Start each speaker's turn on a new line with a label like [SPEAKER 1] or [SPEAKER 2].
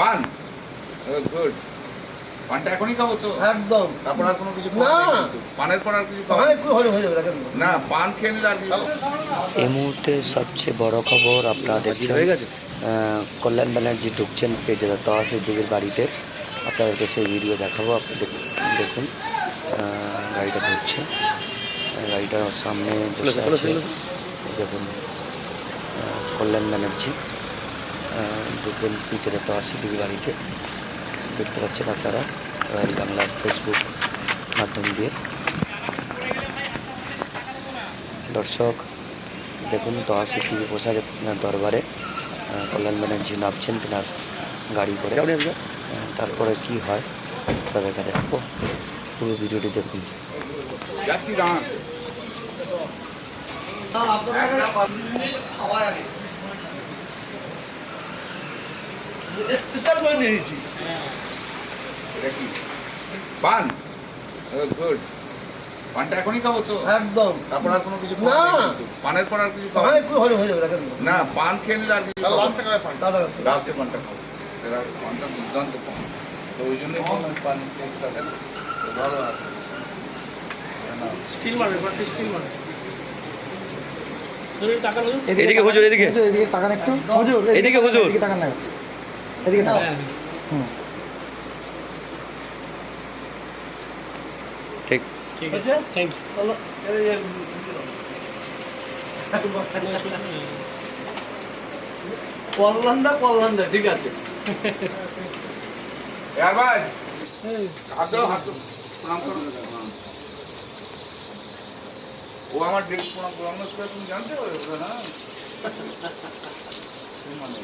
[SPEAKER 1] পান? গুড পানটা এখনই খাব তো?
[SPEAKER 2] একদম।
[SPEAKER 1] তারপর আর কোনো কিছু
[SPEAKER 2] না।
[SPEAKER 1] পানের পর আর কিছু
[SPEAKER 2] হয়ে
[SPEAKER 1] না পান খেয়ে নিলে আর
[SPEAKER 3] এই মুহূর্তে সবচেয়ে বড় খবর আপনারা দেখছেন কল্যাণ ব্যানার্জি ঢুকছেন পেজেদা তহাসির দিদির বাড়িতে। আপনাদেরকে সেই ভিডিও দেখাবো আপনি দেখুন গাড়িটা ঢুকছে। গাড়িটার সামনে বসে আছে দেখুন কল্যাণ ব্যানার্জি। আহ, ঢুকবেন পেজেদা তহাসির দিদির বাড়িতে। দেখতে পাচ্ছেন আপনারা রয়্যাল বাংলার ফেসবুক মাধ্যম দিয়ে। দর্শক দেখুন তহাসি টিভি বসা আছে দরবারে। কল্যাণ ব্যানার্জি নামছেন তিনার গাড়ি করে। তারপরে কি হয় তাদেরকে দেখব। পুরো ভিডিওটি দেখুন।
[SPEAKER 1] যাচ্ছি
[SPEAKER 2] স্পেশাল করে নিয়েছি
[SPEAKER 1] এটা কি পান গুড পানটা এখনই খাব তো?
[SPEAKER 2] একদম।
[SPEAKER 1] তারপর আর কোনো কিছু
[SPEAKER 2] না।
[SPEAKER 1] পানের পর আর কিছু
[SPEAKER 2] একটু হলে হয়ে যাবে দেখেন।
[SPEAKER 1] না পান খেয়ে নিলে আর কিছু খাব
[SPEAKER 2] দাদা
[SPEAKER 1] লাস্টে পানটা খাব। এরা পানটা দুর্দান্ত পান। তো ওই টেস্টটা তো ভালো আছে।
[SPEAKER 4] স্টিল মারবে বাকি স্টিল মারবে
[SPEAKER 3] এদিকে হুজুর এদিকে।
[SPEAKER 5] হুজুর এদিকে তাকান একটু। হুজুর
[SPEAKER 3] এদিকে হুজুর।
[SPEAKER 5] এদিকে তাকান না। এদিকে তাকান
[SPEAKER 4] হ্যাঁ
[SPEAKER 5] হুম।
[SPEAKER 3] ঠিক।
[SPEAKER 4] ঠিক আছে থ্যাংক
[SPEAKER 2] চলো এই যে-
[SPEAKER 4] ইউ
[SPEAKER 2] কল্যাণদা কল্যাণদা ঠিক আছে।
[SPEAKER 1] এবার হাত হাত প্রণাম করো। ও আমার ডেট প্রণাম করে। তুমি জানতে পারো না মানে?